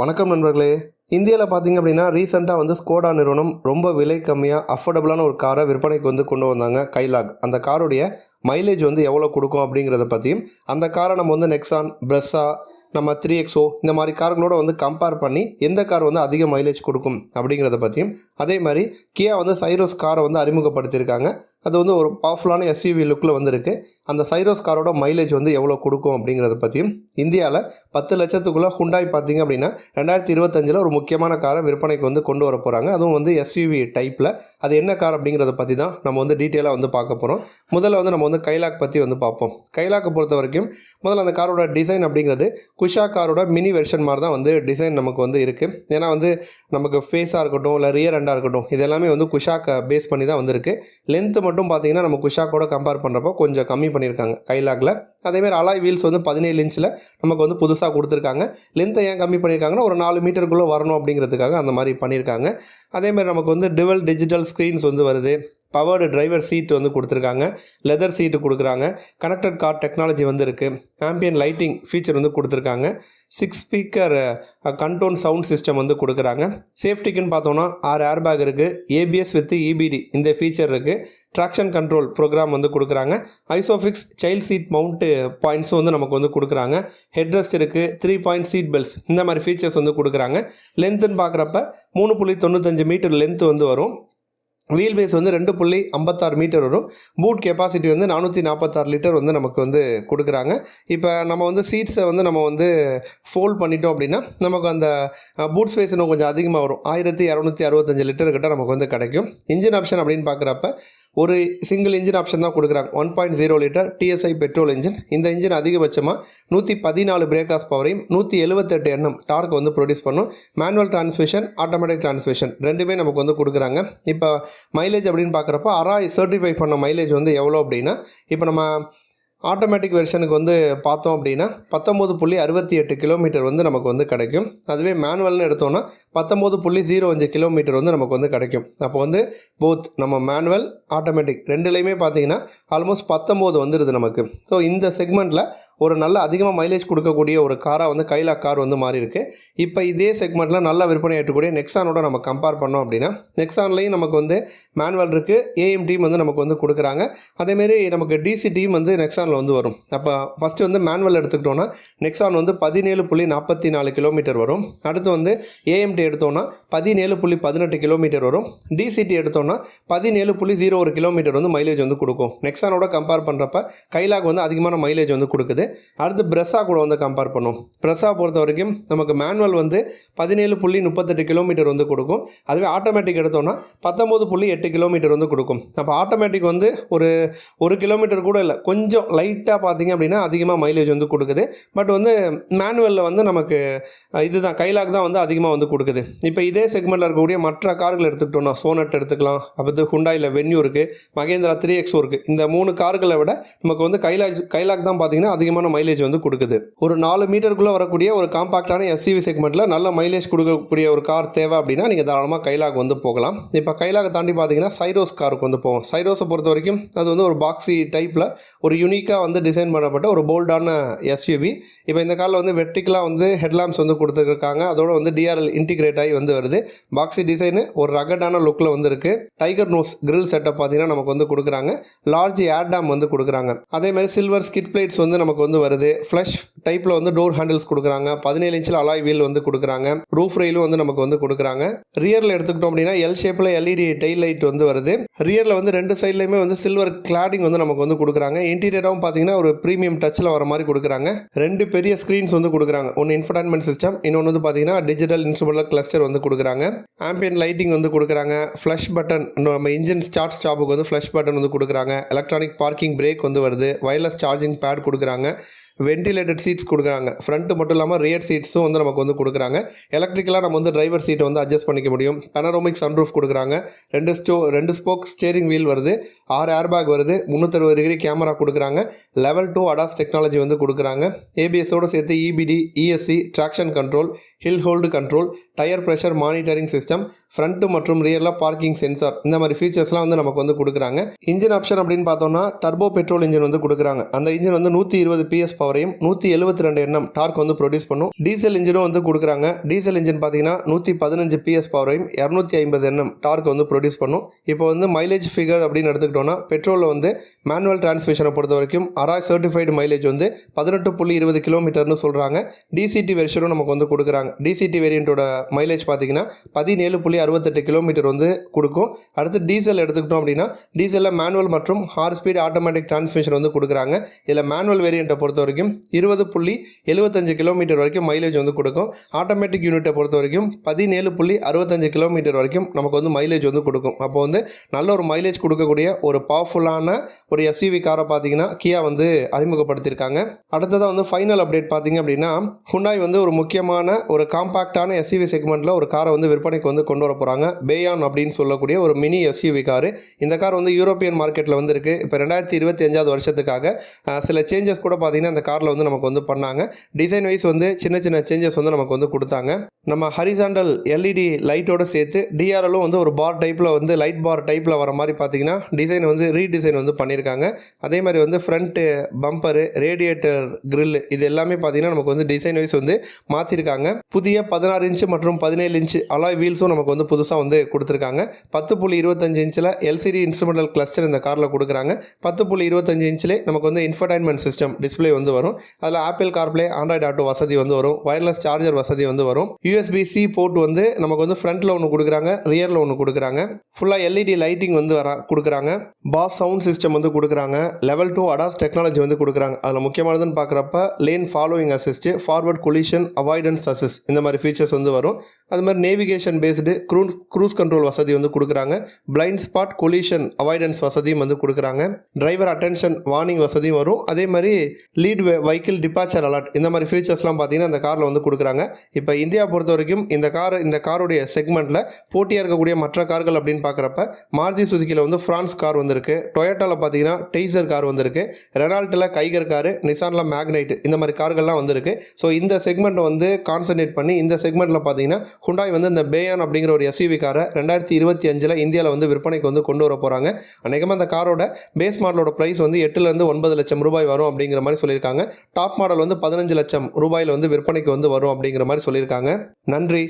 வணக்கம் நண்பர்களே. இந்தியாவில் பார்த்தீங்க அப்படின்னா ரீசெண்டாக வந்து ஸ்கோடா நிறுவனம் ரொம்ப விலை கம்மியாக அஃபோர்டபுளான ஒரு காரை விற்பனைக்கு வந்து கொண்டு வந்தாங்க கைலாக் அந்த காருடைய மைலேஜ் வந்து எவ்வளோ கொடுக்கும் அப்படிங்கிறத பற்றியும் அந்த காரை நம்ம வந்து நெக்ஸான் பிரெஸ்ஸா நம்ம த்ரீ எக்ஸோ இந்த மாதிரி கார்களோட வந்து கம்பேர் பண்ணி எந்த கார் வந்து அதிக மைலேஜ் கொடுக்கும் அப்படிங்கிறத பற்றியும் அதே மாதிரி கியா வந்து சைரோஸ் காரை வந்து அறிமுகப்படுத்தியிருக்காங்க. அது வந்து ஒரு பவர்ஃபுல்லான எஸ்யூவி லுக்கில் வந்திருக்கு. அந்த சைரோஸ் காரோட மைலேஜ் வந்து எவ்வளோ கொடுக்கும் அப்படிங்கிறத பற்றியும் இந்தியாவில் பத்து லட்சத்துக்குள்ளே ஹுண்டாய் பார்த்தீங்க அப்படின்னா ரெண்டாயிரத்தி இருபத்தஞ்சில் ஒரு முக்கியமான காரை விற்பனைக்கு வந்து கொண்டு வர போகிறாங்க அதுவும் வந்து எஸ்யூவி டைப்பில் அது என்ன கார் அப்படிங்கிறத பற்றி தான் நம்ம வந்து டீட்டெயிலாக வந்து பார்க்க போகிறோம் முதல்ல வந்து நம்ம வந்து கைலாக் பற்றி வந்து பார்ப்போம். கைலாக்கை பொறுத்த வரைக்கும் முதல்ல அந்த காரோட டிசைன் அப்படிங்கிறது குஷா காரோட மினி வெர்ஷன் மாதிரி தான் வந்து டிசைன் நமக்கு வந்து இருக்குது ஏன்னா வந்து நமக்கு ஃபேஸாக இருக்கட்டும் இல்லை ரியர் எண்டாக இருக்கட்டும் இது எல்லாமே வந்து குஷாக்கை பேஸ் பண்ணி தான் வந்திருக்கு. லென்த்து மட்டும் பார்த்தீங்கன்னா நம்ம குஷாக்கோட கம்பேர் பண்ணுறப்போ கொஞ்சம் கம்மி பண்ணியிருக்காங்க. கைலாகில். அதேமாதிரி அலாய் வீல்ஸ் வந்து பதினேழு இன்ச்சில் நமக்கு வந்து புதுசாக கொடுத்துருக்காங்க. லென்த்தை ஏன் கம்மி பண்ணியிருக்காங்கன்னா ஒரு நாலு மீட்டருக்குள்ளே வரணும் அப்படிங்கிறதுக்காக அந்த மாதிரி பண்ணியிருக்காங்க. அதேமாதிரி நமக்கு வந்து டிவல் டிஜிட்டல் ஸ்க்ரீன்ஸ் வந்து வருது. பவர்டு டிரைவர் சீட் வந்து கொடுத்துருக்காங்க. லெதர் சீட்டு கொடுக்குறாங்க. கனெக்டட் கார் டெக்னாலஜி வந்து இருக்குது ஆம்பியன் லைட்டிங் ஃபீச்சர் வந்து கொடுத்துருக்காங்க. Six speaker Kardon sound system வந்து கொடுக்குறாங்க. சேஃப்டிக்குன்னு பார்த்தோன்னா ஆறு ஏர் பேக் இருக்குது ஏபிஎஸ் வித் இபிடி இந்த ஃபீச்சர் இருக்குது ட்ராக்ஷன் கண்ட்ரோல் ப்ரோக்ராம் வந்து கொடுக்குறாங்க. ஐசோஃபிக்ஸ் சைல்ட் சீட் மவுண்ட்டு பாயிண்ட்ஸும் வந்து நமக்கு வந்து கொடுக்குறாங்க. ஹெட்ரெஸ்ட் இருக்குது த்ரீ பாயிண்ட் சீட் பெல்ட்ஸ் இந்த மாதிரி ஃபீச்சர்ஸ் வந்து கொடுக்குறாங்க. லென்த்துன்னு பார்க்குறப்ப மூணு புள்ளி தொண்ணூத்தஞ்சு மீட்டர் லென்த் வந்து வரும். வீல் பேஸ் வந்து ரெண்டு புள்ளி ஐம்பத்தாறு மீட்டர் வரும். பூட் கெப்பாசிட்டி வந்து நானூற்றி நாற்பத்தாறு லிட்டர் வந்து நமக்கு வந்து கொடுக்குறாங்க. இப்போ நம்ம வந்து சீட்ஸை வந்து நம்ம வந்து ஃபோல்ட் பண்ணிட்டோம் அப்படின்னா நமக்கு அந்த பூட் ஸ்பேஸ் இன்னும் கொஞ்சம் அதிகமாக வரும். ஆயிரத்தி இரநூத்தி அறுபத்தஞ்சு லிட்டர் கிட்ட நமக்கு வந்து கிடைக்கும். இன்ஜின் ஆப்ஷன் அப்படின்னு பார்க்குறப்ப ஒரு சிங்கிள் இன்ஜின் ஆப்ஷன் தான் கொடுக்குறாங்க. One point zero litre TSI petrol engine இந்த இன்ஜின் அதிகபட்சமாக நூற்றி பதினாலு பிரேக்காஸ் பவரையும் நூற்றி எழுபத்தெட்டு எண்ணம் டார்க் வந்து ப்ரொடியூஸ் பண்ணும். மேனுவல் டிரான்ஸ்மிஷன் ஆட்டோமேட்டிக் டிரான்ஸ்மிஷன் ரெண்டுமே நமக்கு வந்து கொடுக்குறாங்க. இப்போ மைலேஜ் அப்படின்னு பார்க்குறப்ப அராய் சர்டிஃபை பண்ண மைலேஜ் வந்து எவ்வளோ அப்படின்னா இப்போ நம்ம ஆட்டோமேட்டிக் வெர்ஷனுக்கு வந்து பார்த்தோம் அப்படின்னா பத்தொம்போது புள்ளி அறுபத்தி எட்டு கிலோமீட்டர் வந்து நமக்கு வந்து கிடைக்கும். அதுவே மேனுவல்னு எடுத்தோம்னா பத்தொம்போது புள்ளி ஜீரோ அஞ்சு கிலோமீட்டர் வந்து நமக்கு வந்து கிடைக்கும். அப்போ வந்து போத் நம்ம மேனுவல் ஆட்டோமேட்டிக் ரெண்டுலேயுமே பார்த்தீங்கன்னா ஆல்மோஸ்ட் பத்தொம்போது வந்துடுது நமக்கு. ஸோ இந்த செக்மெண்ட்டில் ஒரு நல்ல அதிகமாக மைலேஜ் கொடுக்கக்கூடிய ஒரு காராக வந்து கைலா கார் வந்து மாறி இருக்குது இப்போ இதே செக்மெண்ட்டில் நல்ல விற்பனை ஏற்றக்கூடிய நெக்ஸானோட நம்ம கம்பேர் பண்ணோம் அப்படின்னா நெக்ஸான்லேயும் நமக்கு வந்து மேனுவல் இருக்குது ஏஎம் டீம் வந்து நமக்கு வந்து கொடுக்குறாங்க. அதேமாரி நமக்கு டிசி டீம் வந்து நெக்ஸானில் வந்து வரும். அப்போ ஃபஸ்ட்டு வந்து மேனுவல் எடுத்துக்கிட்டோன்னா நெக்ஸான் வந்து பதினேழு புள்ளி நாற்பத்தி நாலு கிலோமீட்டர் வரும். அடுத்து வந்து ஏஎம்டி எடுத்தோன்னா பதினேழு புள்ளி பதினெட்டு கிலோமீட்டர் வரும். டிசிடி எடுத்தோன்னா பதினேழு புள்ளி ஜீரோ ஒரு கிலோமீட்டர் வந்து மைலேஜ் வந்து கொடுக்கும். நெக்ஸானோட கம்பேர் பண்ணுறப்ப கைலாக் வந்து அதிகமான மைலேஜ் வந்து கொடுக்குது. அடுத்து ப்ரெஸ்ஸா கூட வந்து கம்பேர் பண்ணும். ப்ரெஸ்ஸா பொறுத்த வரைக்கும் நமக்கு மேனுவல் வந்து பதினேழு புள்ளி முப்பத்தெட்டு கிலோமீட்டர் வந்து கொடுக்கும். அதுவே ஆட்டோமேட்டிக் எடுத்தோன்னா பத்தொம்போது புள்ளி எட்டு கிலோமீட்டர் வந்து கொடுக்கும். அப்போ ஆட்டோமேட்டிக் வந்து ஒரு ஒரு கிலோமீட்டர் கூட இல்லை கொஞ்சம் லைட்டாக பார்த்தீங்க அப்படின்னா அதிகமாக மைலேஜ் வந்து கொடுக்குது. பட் வந்து மேனுவலில் வந்து நமக்கு இதுதான் கைலாக் தான் வந்து அதிகமாக வந்து கொடுக்குது. இப்போ இதே செக்மெண்ட்டில் இருக்கக்கூடிய மற்ற கார்கள் எடுத்துக்கிட்டோம்னா சோனட் எடுத்துக்கலாம். அப்போ ஹுண்டாயில் வென்யூ இருக்குது மகேந்திரா த்ரீ எக்ஸோ இருக்குது இந்த மூணு கார்களை விட நமக்கு வந்து கைலாக் கைலாக் தான் பார்த்தீங்கன்னா அதிகமாக அதிகமான மைலேஜ் வந்து கொடுக்குது. ஒரு நாலு மீட்டருக்குள்ளே வரக்கூடிய ஒரு காம்பாக்டான எஸ்சிவி செக்மெண்ட்டில் நல்ல மைலேஜ் கொடுக்கக்கூடிய ஒரு கார் தேவை அப்படின்னா நீங்கள் தாராளமாக கைலாக் வந்து போகலாம். இப்போ கைலாக தாண்டி பார்த்தீங்கன்னா சைரோஸ் காருக்கு வந்து போவோம். சைரோஸை பொறுத்த வரைக்கும் அது வந்து ஒரு பாக்ஸி டைப்பில் ஒரு யூனிக்காக வந்து டிசைன் பண்ணப்பட்ட ஒரு போல்டான எஸ்யூவி இப்போ இந்த காரில் வந்து வெர்டிக்கலாக வந்து ஹெட்லாம்ப்ஸ் வந்து கொடுத்துருக்காங்க. அதோட வந்து டிஆர்எல் இன்டிகிரேட் ஆகி வந்து வருது. பாக்ஸி டிசைனு ஒரு ரகடான லுக்கில் வந்து இருக்குது டைகர் நோஸ் கிரில் செட்டப் பார்த்தீங்கன்னா நமக்கு வந்து கொடுக்குறாங்க. லார்ஜ் ஏர் டேம் வந்து கொடுக்குறாங்க. அதே மாதிரி சில்வர் ஸ்கிட் பிளேட்ஸ் வந்து நமக்கு வந்து வருது. ஃப்ளஷ் டைப்பில் வந்து டோர் ஹேண்டில்ஸ் கொடுக்குறாங்க. பதினேழு இன்ச்சில் அலாய் வீல் வந்து கொடுக்குறாங்க. ரூஃப் ரெயிலும் வந்து நமக்கு வந்து கொடுக்குறாங்க. ரியரில் எடுத்துக்கிட்டோம் அப்படின்னா எல் ஷேப்பில் எல்இடி டெயில் லைட் வந்து வருது. ரியரில் வந்து ரெண்டு சைட்லையுமே வந்து சில்வர் கிளாடிங் வந்து நமக்கு வந்து கொடுக்குறாங்க. இன்டீரியராகவும் பார்த்தீங்கன்னா ஒரு ப்ரீமியம் டச்சில் வர மாதிரி கொடுக்குறாங்க. ரெண்டு பெரிய ஸ்க்ரீன்ஸ் வந்து கொடுக்குறாங்க. ஒன்று இன்ஃபர்டைன்மெண்ட் சிஸ்டம் இன்னொன்று வந்து பார்த்தீங்கன்னா டிஜிட்டல் இன்ஸ்ட்ருமெண்டல் கிளஸ்டர் வந்து கொடுக்குறாங்க. ஆம்பியன் லைட்டிங் வந்து கொடுக்குறாங்க. ஃப்ளஷ் பட்டன் நம்ம இன்ஜின் ஸ்டார்ட் ஸ்டாப்புக்கு வந்து ஃப்ளஷ் பட்டன் வந்து கொடுக்குறாங்க. எலக்ட்ரானிக் பார்க்கிங் பிரேக் வந்து வருது. வயர்லெஸ் சார்ஜிங் பேட் கொடுக்குறாங்க. வென்டிலேட்டட் சீட்ஸ் கொடுக்குறாங்க. ஃப்ரண்ட்டு மட்டும் இல்லாமல் ரியர் சீட்ஸும் வந்து நமக்கு வந்து கொடுக்குறாங்க. எலக்ட்ரிக்கலாக நம்ம வந்து டிரைவர் சீட்டை வந்து அட்ஜஸ்ட் பண்ணிக்க முடியும். பனரோமிக் சன்ரூஃப் கொடுக்குறாங்க. ரெண்டு ஸ்டோ ரெண்டு ஸ்போக் ஸ்டேரிங் வீல் வருது. ஆறு ஏர்பேக் வருது. முந்நூற்றறுபது டிகிரி கேமரா கொடுக்குறாங்க. லெவல் டூ அடாஸ் டெக்னாலஜி வந்து கொடுக்குறாங்க. ஏபிஎஸோடு சேர்த்து EBD ESC traction control hill hold control tyre pressure monitoring system front மற்றும் ரியரில் பார்க்கிங் சென்சார். இந்த மாதிரி ஃபீச்சர்ஸ்லாம் வந்து நமக்கு வந்து கொடுக்குறாங்க. இன்ஜின் ஆப்ஷன் அப்படின்னு பார்த்தோம்னா டர்போ பெட்ரோல் இன்ஜின் வந்து கொடுக்குறாங்க. அந்த இன்ஜின் வந்து நூற்றி இருபது பிஎஸ் பவரையும் நூற்றி எழுபத்தி ரெண்டு எண்ணம் டார்க் வந்து ப்ரொடியூஸ் பண்ணும். டீசல் இன்ஜினும் வந்து கொடுக்குறாங்க. டீசல் இன்ஜின் பார்த்தீங்கன்னா நூற்றி பதினஞ்சு பிஎஸ் பவரையும் இரநூத்தி ஐம்பது எண்ணம் டார்க் வந்து ப்ரொடியூஸ் பண்ணும். இப்போ வந்து மைலேஜ் ஃபிகர் அப்படின்னு எடுத்துக்கிட்டோம்னா பெட்ரோலில் வந்து மேனுவல் டிரான்ஸ்மிஷனை பொறுத்த வரைக்கும் அராய் சர்டிஃபைடு மைலேஜ் வந்து பதினெட்டு புள்ளி இருபது கிலோமீட்டர்னு சொல்கிறாங்க டிசிடி வெர்ஷனும் நமக்கு வந்து கொடுக்குறாங்க. டிசிடி வேரியண்ட்டோட மைலேஜ் பார்த்தீங்கன்னா பதினேழு புள்ளி அறுபத்தெட்டு கிலோமீட்டர் வந்து கொடுக்கும். அடுத்து டீசல் எடுத்துக்கிட்டோம் அப்படின்னா டீசலில் மேனுவல் மற்றும் ஹார் ஸ்பீட் ஆட்டோமேட்டிக் டிரான்ஸ்மிஷன் வந்து கொடுக்குறாங்க. இதில் மேனுவல் வேரியண்ட்டை பொறுத்த வரைக்கும் இருபது புள்ளி எழுபத்தஞ்சு கிலோமீட்டர் வரைக்கும் மைலேஜ் வந்து கொடுக்கும். ஆட்டோமேட்டிக் யூனிட்டை பொறுத்த வரைக்கும் பதினேழு புள்ளி அறுபத்தஞ்சு கிலோமீட்டர் வரைக்கும் நமக்கு வந்து மைலேஜ் வந்து கொடுக்கும். அப்போ வந்து நல்ல ஒரு மைலேஜ் கொடுக்கக்கூடிய ஒரு பவர்ஃபுல்லான ஒரு எஸ்யூவி காரை பார்த்தீங்கன்னா கியா வந்து அறிமுகப்படுத்தியிருக்காங்க. அடுத்ததாக வந்து ஃபைனல் அப்டேட் பார்த்தீங்க அப்படின்னா ஹுண்டாய் வந்து ஒரு முக்கியமான ஒரு காம்பாக்டான எஸ்யூவி செக்மெண்ட்டில் ஒரு காரை வந்து விற்பனைக்கு வந்து கொண்டு வர போகிறாங்க பேயான் அப்படின்னு சொல்லக்கூடிய ஒரு மினி எஸ்யூவி கார். இந்த கார் வந்து யூரோப்பியன் மார்க்கெட்டில் வந்து இருக்குது இப்போ ரெண்டாயிரத்தி இருபத்தி அஞ்சாவது வருஷத்துக்காக சில சேஞ்சஸ் கூட பார்த்தீங்கன்னா அந்த காரில் வந்து நமக்கு வந்து பண்ணாங்க. டிசைன் வைஸ் வந்து சின்ன சின்ன சேஞ்சஸ் வந்து நமக்கு வந்து கொடுத்தாங்க. நம்ம ஹரிசாண்டல் எல்இடி லைட்டோட சேர்த்து டிஆர்எலும் வந்து ஒரு பார் டைப்பில் வந்து லைட் பார் டைப்பில் வர மாதிரி பார்த்தீங்கன்னா டிசைன் வந்து ரீடிசைன் வந்து பண்ணியிருக்காங்க அதே மாதிரி வந்து ஃப்ரண்ட்டு பம்பரு ரேடியேட்டர் கிரில் இது எல்லாமே பார்த்தீங்கன்னா நமக்கு வந்து டிசைன் வைஸ் வந்து மாற்றிருக்காங்க புதிய பதினாறு இன்ச்சு மற்றும் மற்றும் பதினேழு இன்ச்சு அலாய் வீல்ஸும் நமக்கு வந்து புதுசாக வந்து கொடுத்துருக்காங்க. பத்து புள்ளி இருபத்தஞ்சு இன்ச்சில் எல்சிடி இன்ஸ்ட்ருமெண்டல் கிளஸ்டர் இந்த காரில் கொடுக்குறாங்க. பத்து புள்ளி இருபத்தஞ்சு இன்ச்சிலே நமக்கு வந்து இன்ஃபர்டைன்மெண்ட் சிஸ்டம் டிஸ்ப்ளே வந்து வரும். அதில் ஆப்பிள் கார்ப்ளே ஆண்ட்ராய்டு ஆட்டோ வசதி வந்து வரும். வயர்லெஸ் சார்ஜர் வசதி வந்து வரும். யூஎஸ்பி சி போர்ட் வந்து நமக்கு வந்து ஃப்ரண்ட்டில் ஒன்று கொடுக்குறாங்க ரியரில் ஒன்று கொடுக்குறாங்க. ஃபுல்லாக எல்இடி லைட்டிங் வந்து வர கொடுக்குறாங்க. பாஸ் சவுண்ட் சிஸ்டம் வந்து கொடுக்குறாங்க. லெவல் டூ அடாஸ் டெக்னாலஜி வந்து கொடுக்குறாங்க. அதில் முக்கியமானதுன்னு பார்க்குறப்ப lane following assist forward collision avoidance assist இந்த மாதிரி ஃபீச்சர்ஸ் வந்து வரும். அது மாதிரி navigation based cruise cruise control வசதி வந்து கொடுக்குறாங்க. பிளைண்ட் ஸ்பாட் கொலிஷன் அவாய்டன்ஸ் வசதியும் வந்து கொடுக்குறாங்க. டிரைவர் அட்டென்ஷன் வார்னிங் வசதியும் வரும். அதே மாதிரி லீட் வெஹிக்கிள் டிபார்ச்சர் அலர்ட் இந்த மாதிரி ஃபீச்சர்ஸ்லாம் பார்த்தீங்கன்னா அந்த காரில் வந்து கொடுக்குறாங்க. இப்போ இந்தியா பொறுத்த வரைக்கும் இந்த கார் இந்த காருடைய செக்மெண்ட்டில் போட்டியாக இருக்கக்கூடிய மற்ற கார்கள் அப்படின்னு பார்க்குறப்ப மாருதி சுசுக்கியில் வந்து ஃப்ரான்ஸ் கார் வந்திருக்கு. டொயோட்டாவில் பார்த்தீங்கன்னா டெய்சர் கார் வந்திருக்கு. ரெனால்ட்டில் கைகர் காரு நிசானில் மேக்னைட் இந்த மாதிரி கார்கள்லாம் வந்திருக்கு. ஸோ இந்த செக்மெண்ட்டை வந்து கான்சன்ட்ரேட் பண்ணி இந்த செக்மெண்ட்டில் பார்த்தீங்கன்னா பார்த்தீங்கன்னா ஹுண்டாய் வந்து இந்த பேயான் அப்படிங்கிற ஒரு எஸ்யூவி காரை ரெண்டாயிரத்தி இருபத்தி அஞ்சில் இந்தியாவில் வந்து விற்பனைக்கு வந்து கொண்டு வர போகிறாங்க அநேகமாக அந்த காரோட பேஸ் மாடலோட ப்ரைஸ் வந்து எட்டுலேருந்து ஒன்பது லட்சம் ரூபாய் வரும் அப்படிங்கிற மாதிரி சொல்லியிருக்காங்க. டாப் மாடல் வந்து பதினஞ்சு லட்சம் ரூபாயில் வந்து விற்பனைக்கு வந்து வரும் அப்படிங்கிற மாதிரி சொல்லியிருக்காங்க. நன்றி.